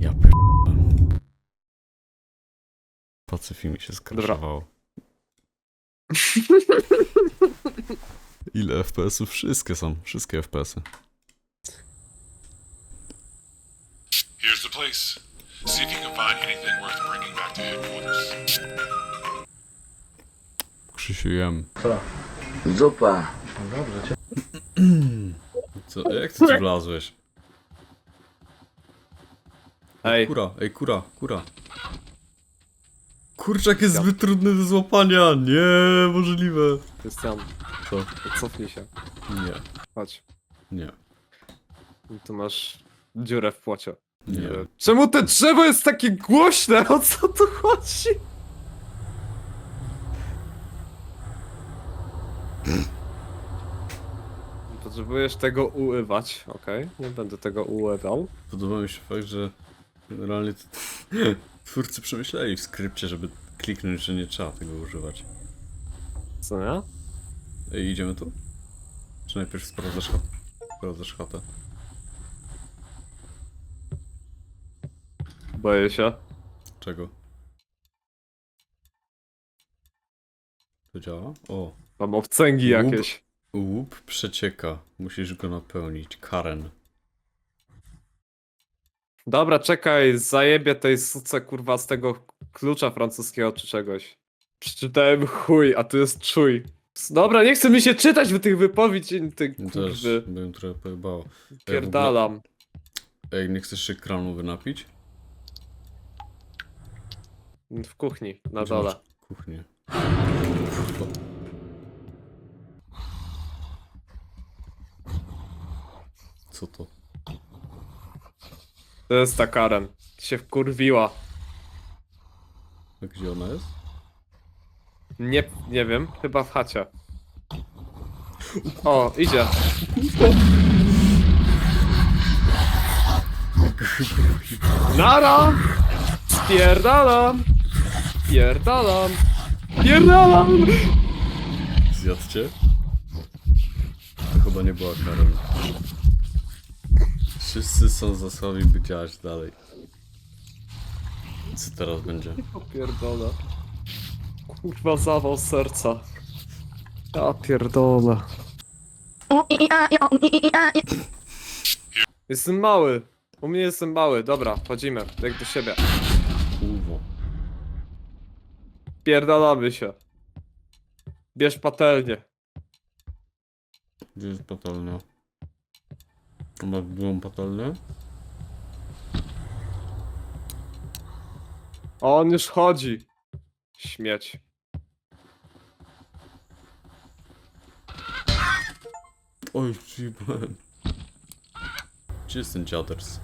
Ja pier... Pacyfi mi się skraszowało. Ile FPS-ów? Wszystkie są, wszystkie FPS-y. Here's the place. See if you can find anything worth bringing back to headquarters. Krzysiu jem. Zupa. Co, jak ty tu wlazłeś? Ej, Kura, ej kura, kura. Kurczak jest zbyt trudny do złapania, nie, możliwe. Krystian, Co? cofnij się. Nie, Chodź. nie, Tu masz dziurę w płocie. nie. Czemu te drzewo jest takie głośne? O co tu chodzi? Potrzebujesz tego uływać, okej? Nie będę tego uływał. Podoba mi się fakt, że generalnie to... twórcy przemyśleli w skrypcie, żeby kliknąć, że nie trzeba tego używać. Co nie? Ej, idziemy tu? Czy najpierw sprawdzasz chatę? Sprawdzasz chatę. Boję się. Czego? To działa? O, Mam obcęgi Łup. jakieś. łup przecieka. Musisz go napełnić. Karen. Dobra, czekaj, zajebie tej suce kurwa z tego klucza francuskiego czy czegoś. Przeczytałem chuj, a tu jest czuj. Dobra, nie chce mi się czytać w tych wypowiedzi, ty Też kurwy. bym trochę pojebało. Pierdalam. Ej, nie chcesz się kranu wynapić? W kuchni, na Gdzie masz dole. Kuchnię. Co to? To jest ta Karen. Się wkurwiła. A gdzie ona jest? Nie, nie wiem, chyba w chacie. O, idzie. Nara! Spierdalam! Spierdalam! Spierdalam! Zjadł cię? To chyba nie była Karen. Wszyscy są za słabi, by działać dalej. Co teraz będzie? Pierdolę. Kurwa zawał serca. Ja pierdolę. Jestem mały. U mnie jestem mały. Dobra, chodzimy. Jak do siebie. Kurwo. Pierdalamy się. Bierz patelnię. Gdzie jest patelnia? Ma drugą patelnię? On już chodzi. Śmieć. Oj, przyjebałem. Gdzie jest ten dziaders?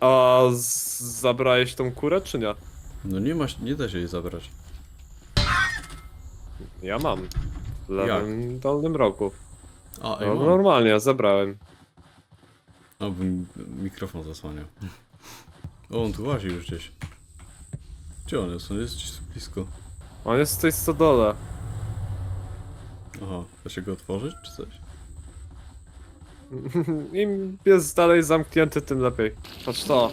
A z- zabrałeś tą kurę, czy nie? No nie ma, nie da się jej zabrać. Ja mam. W lewym dolnym rogu. A, ej, No, mam. normalnie, zabrałem. Bo mi mikrofon zasłania. O, on tu łazi już gdzieś. Gdzie on jest? On jest gdzieś tu blisko. On jest w tej stodole. Aha, da się go otworzyć, czy coś? Im jest dalej zamknięty, tym lepiej. Patrz to.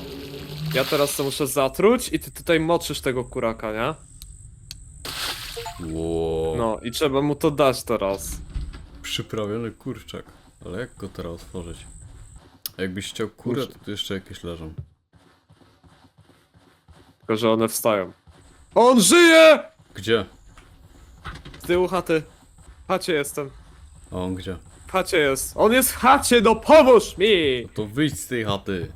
Ja teraz to muszę zatruć i ty tutaj moczysz tego kuraka, nie? Wow. No i trzeba mu to dać teraz. Przyprawiony kurczak. Ale jak go teraz otworzyć? A jakbyś chciał kurę, Kurczę. to tu jeszcze jakieś leżą. Tylko, że one wstają. On żyje! Gdzie? Z tyłu chaty. W chacie jestem. A on gdzie? W chacie jest. On jest w chacie, no pomóż mi! No to wyjdź z tej chaty!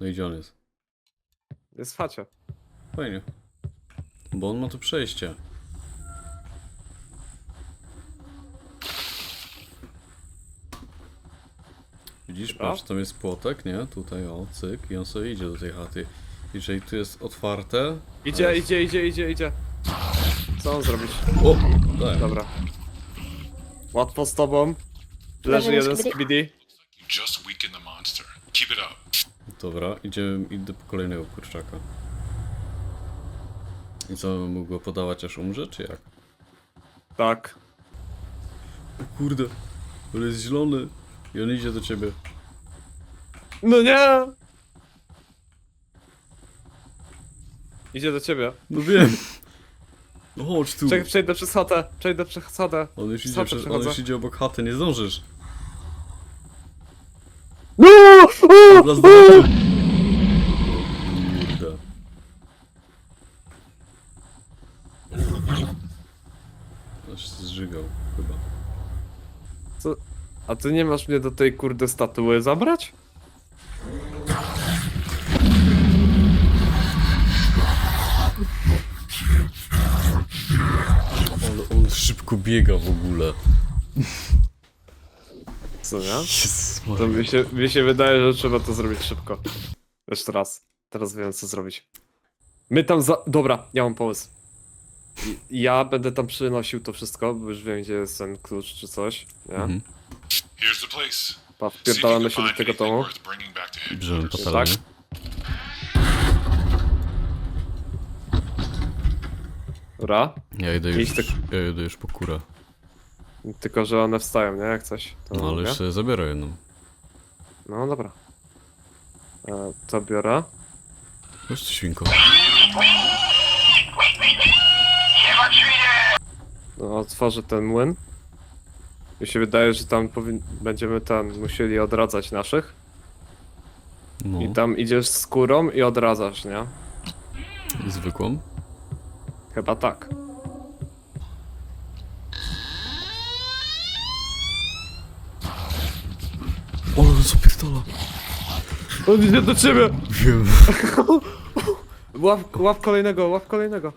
No i gdzie on jest? Jest w chacie. Fajnie. Bo on ma tu przejście. Widzisz, Dobra. patrz, tam jest płotek, nie? Tutaj, o, cyk, i on sobie idzie do tej chaty. Jeżeli tu jest otwarte... Idzie, ale- idzie, idzie, idzie, idzie. Co on zrobić? O! Tak. Dobra. Łatwo z tobą. Leży jeden z KBD. You just weakened the monster. Keep it up. Dobra, idziemy, idę po kolejnego kurczaka. I co, mógł go podawać aż umrze, czy jak? Tak. O kurde, on jest zielony i on idzie do ciebie. No nie! Idzie do ciebie. No wiem. No chodź tu. Czekaj, przejdę przez chatę, przejdę przez chatę. On już, idzie Chatę przez, on przechodzę. już idzie obok chaty, nie zdążysz. No! Dobra, zdążysz. Kurde. Aż się zżygał chyba. Co? A ty nie masz mnie do tej kurde statuły zabrać? Ale on szybko biega w ogóle. Co? Jezus To mi się, mi się wydaje, że trzeba to zrobić szybko. Jeszcze raz. Teraz wiem co zrobić. My tam za... Dobra, ja mam pomysł. I- Ja będę tam przynosił to wszystko, bo już wiem gdzie jest ten klucz czy coś, nie? Mhm. Here's the place. Pa, wpierdalamy się do tego domu. patelnię. Tak? Dobra. Ja idę już, Iść tak- ja idę już po kurę. Tylko, że one wstają, nie? Jak coś. To No ale mogę? już sobie zabiorę jedną. No dobra. E, to biorę. Tu świnko. No, otworzę ten młyn. Mi się wydaje, że tam powin... będziemy tam musieli odradzać naszych. No. I tam idziesz z kurą i odradzasz, nie? Zwykłą. Chyba tak. Ale co pistola. On idzie do ciebie! Wiem. Łap, łap kolejnego, łap kolejnego.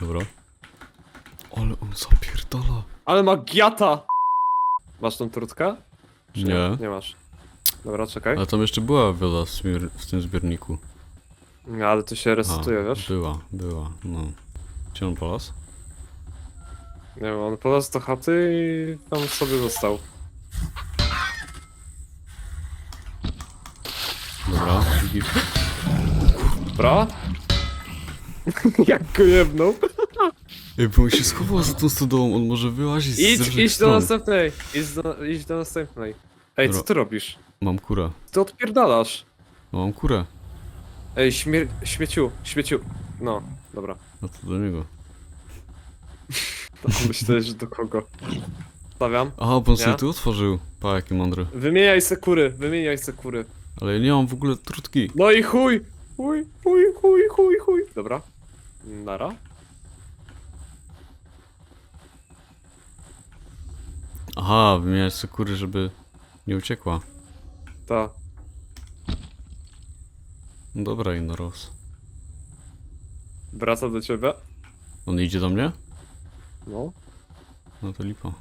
Dobra. Ale on zapierdala. Ale ma giata! Masz tą trutkę? Czy Nie. Nie masz. Dobra, czekaj. Ale tam jeszcze była woda w, w tym zbiorniku. Nie, ale to się A, resetuje, wiesz? Była, była, no. Gdzie on polas? Nie wiem, on polazł do chaty i tam sobie został. Dobra. Dobra? Jak go jebnął? Ej, bo on się schował za tą stodołą, on może wyłazić z Idź, różnych idź do stron. następnej. Idź do, idź do następnej. Ej, co Dobra. ty robisz? Mam kurę. Ty odpierdalasz. No, mam kurę. Ej, śmier... śmieciu, śmieciu. No, dobra. No to do niego. Myślę, że do kogo. Stawiam. Aha, bo on sobie Ja? tu otworzył. Pa, jaki mądry. Wymieniaj sekury, wymieniaj sekury. Ale ja nie mam w ogóle trutki. No i chuj! Chuj, chuj, chuj, chuj, chuj. Dobra. Nara. Aha, wymieniać sobie kury, żeby nie uciekła. Ta. No dobra, Innoros. Wraca do ciebie. On idzie do mnie? No. No to lipa.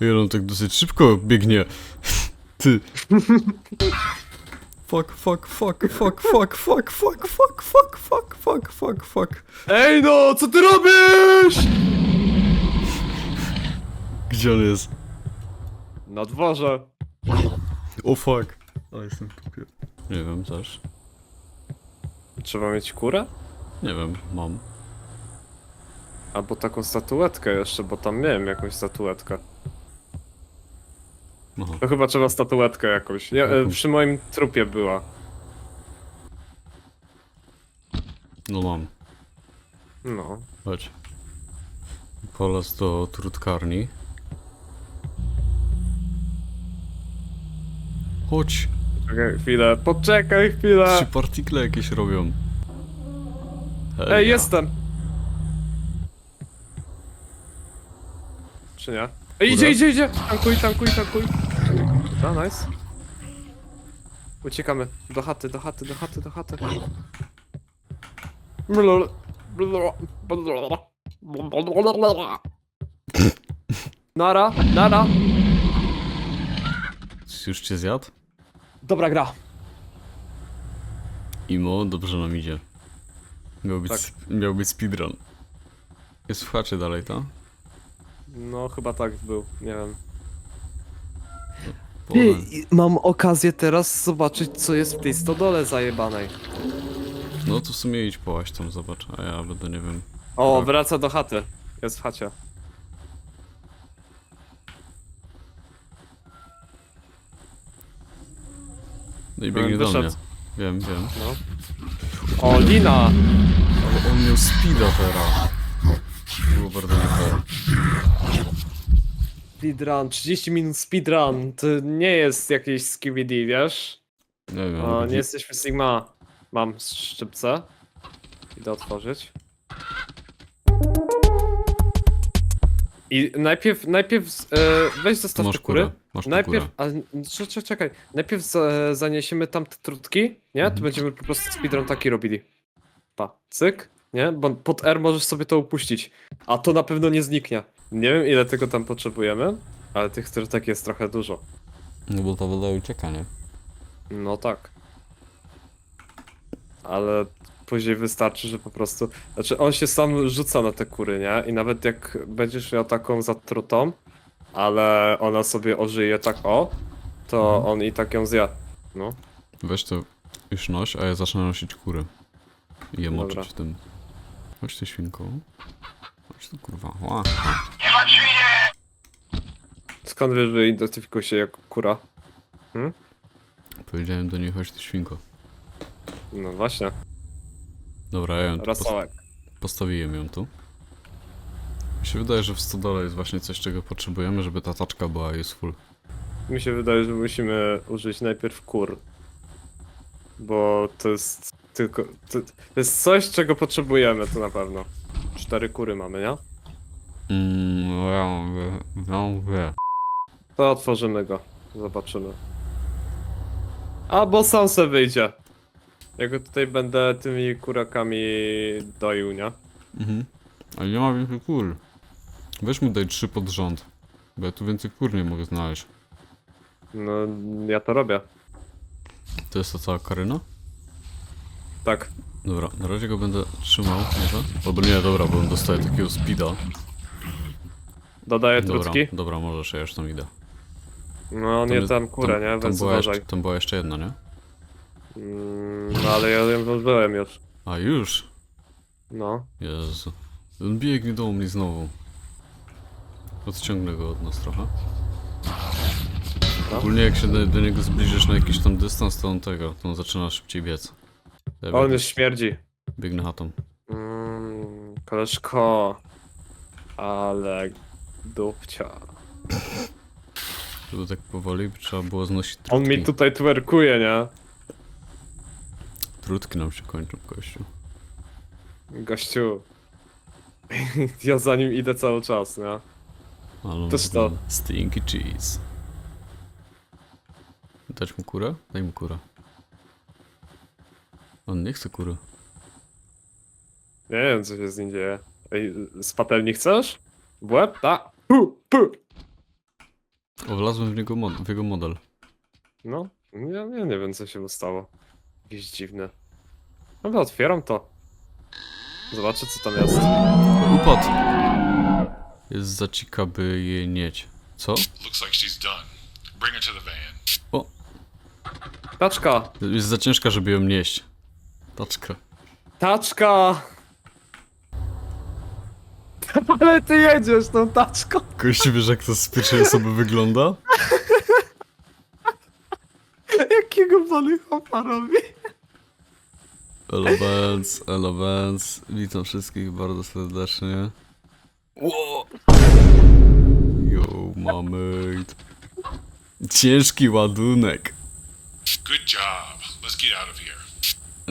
Ej, ale on tak dosyć szybko biegnie. Ty. Fuck, fuck, fuck, fuck, fuck, fuck, fuck, fuck, fuck, fuck, fuck, fuck, fuck. Ej no, co ty robisz? Gdzie on jest? Na dworze. O fuck. O, jestem w. Nie wiem też. Trzeba mieć kurę? Nie wiem, mam. Albo taką statuetkę jeszcze, bo tam miałem jakąś statuetkę. Aha. To chyba trzeba statuetkę jakąś. Nie, e, przy moim trupie była. No mam. No. Chodź. Polas do trutkarni. Chodź. Czekaj chwilę, poczekaj chwilę. Trzy partikle jakieś robią. Hej, Ej, jestem. Czy nie? Ej, idzie, Kurde. idzie, idzie! Tankuj, tankuj, tankuj. Dobra, nice. Uciekamy. Do chaty, do chaty, do chaty, do chaty. Nara, nara. Już cię zjadł? Dobra gra. Imo, dobrze nam idzie. Miał być, Tak. miał być speedrun. Jest w chacie dalej, to? No, chyba tak był, nie wiem. I- mam okazję teraz zobaczyć, co jest w tej stodole zajebanej. No to w sumie idź połaś tam, zobacz, a ja będę nie wiem. O, wraca do chaty. Jest w chacie. No i biegnie do mnie. Wiem, wiem. No. O, Lina! Ale on miał speeda teraz. Było bardzo niefajne. Speedrun, 30 minut speedrun. To nie jest jakieś skibidi, wiesz? Nie wiem, O, nie jesteśmy Sigma. Mam szczypce. Idę otworzyć. I najpierw, najpierw e, weź zostaw masz te kury. kurę. Masz tu Najpierw, kurę. a, cze- cze- czekaj, najpierw za, zaniesiemy tam te trutki, nie? Mhm. To będziemy po prostu speedrun taki robili. Pa, cyk, nie? Bo pod R możesz sobie to upuścić, a to na pewno nie zniknie. Nie wiem ile tego tam potrzebujemy, ale tych trutek jest trochę dużo. No bo ta woda ucieka, nie? No tak. Ale później wystarczy, że po prostu. Znaczy, on się sam rzuca na te kury, nie? I nawet jak będziesz miał taką zatrutą, ale ona sobie ożyje tak o, to Mhm. on i tak ją zje. No. Weź to już noś, a ja zacznę nosić kury. I je Dobra. moczyć w tym. Chodź ty świnko. Chodź tu kurwa. Ła. Skąd wiesz, że identyfikuje się jako kura? Powiedziałem do niej chodź ty świnko. No właśnie, Dobra, ja ją tu pos rosołek. postawiłem ją tu. Mi się wydaje, że w stodole jest właśnie coś, czego potrzebujemy, żeby ta taczka była useful. Mi się wydaje, że musimy użyć najpierw kur. Bo to jest tylko. To, to jest coś, czego potrzebujemy, to na pewno. Cztery kury mamy, nie? No ja mówię, no mówię. To otworzymy go. Zobaczymy. A bo sam se wyjdzie. Ja go tutaj będę tymi kurakami doił, nie? Mhm. Ale nie ma więcej kur. Weź mu daj trzy pod rząd. Bo ja tu więcej kur nie mogę znaleźć. No, ja to robię. To jest ta cała karyna? Tak. Dobra, na razie go będę trzymał, może? Albo nie, dobra, bo on dostaje takiego speeda. Dodaję Dobra, trutki. dobra, możesz, ja już tam idę. No, nie jest- tam kurę, nie? Tam Więc była, uważaj. jeszcze, tam była jeszcze jedna, nie? Mm, no, ale ja ją byłem już. A już? No. Jezu. On biegnie do mnie znowu. Odciągnę go od nas trochę. Ogólnie jak się do, do niego zbliżysz na jakiś tam dystans, to on tego, to on zaczyna szybciej biec. Ja On już śmierdzi. biegnę chatą. Mm, koleżko. Ale dupcia. Żeby tak powoli by trzeba było znosić On trutki. mi tutaj twerkuje, nie? Trutki nam się kończą, kościół. Gościu. Ja za nim idę cały czas, nie? Ale Też to. Stinky cheese. Dać mu kurę? Daj mu kurę. On nie chce kury. Nie wiem, co się z nim dzieje. Ej, z patelni chcesz? W łeb? Ta. Pu, pu. O, wlazłem w, niego mod w jego model. No, ja, ja nie wiem, co się mu stało. Jakieś dziwne. Dobra, otwieram to. Zobaczę, co tam jest. Upadł! Jest za cika, by je nieć. Co? Looks like she's done. Bring her to the van. Taczka! Jest za ciężka, żeby ją nieść. Taczka. Taczka! Ale ty jedziesz tą taczką! Kości wiesz, jak to z pierwszej osoby wygląda? Jakiego pany hopa robi? Elo Benz, Elo Benz. Witam wszystkich bardzo serdecznie. Ło! Yo, mamy. Ciężki ładunek. Good job. Let's get out of here.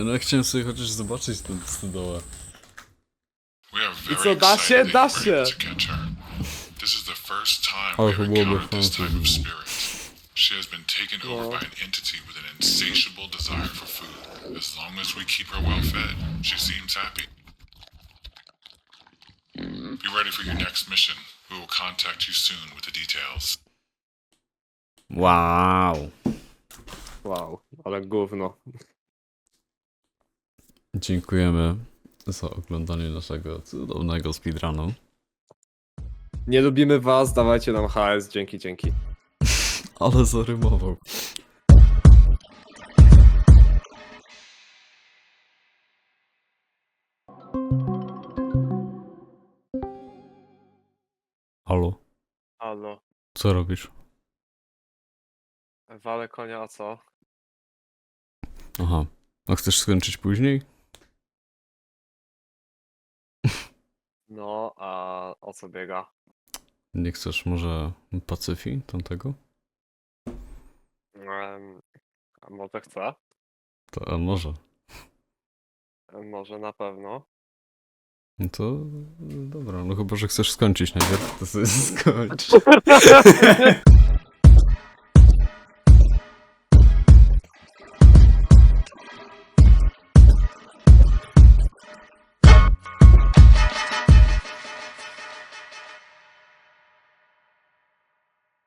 No ja chciałem sobie chociaż zobaczyć ten stodołę. I co, da się? Da się. This is the first time Ale we've to byłoby encountered this type fancy. of spirit. She has been taken over by an entity with an insatiable desire for food. As long as we keep her well fed, she seems happy. Be ready for your next mission. We will contact you soon with the details. Wow. Wow, ale gówno. Dziękujemy za oglądanie naszego cudownego speedrunu. Nie lubimy was, dawajcie nam HS, dzięki, dzięki. Ale zarymował. Halo, Halo. co robisz? Wale konia, a co? Aha. A chcesz skończyć później? No, a o co biega? Nie chcesz może Pacyfi tamtego? Em, a może chcę? To, a może. Em, Może na pewno. No to dobra, no chyba, że chcesz skończyć najpierw, to sobie skończ.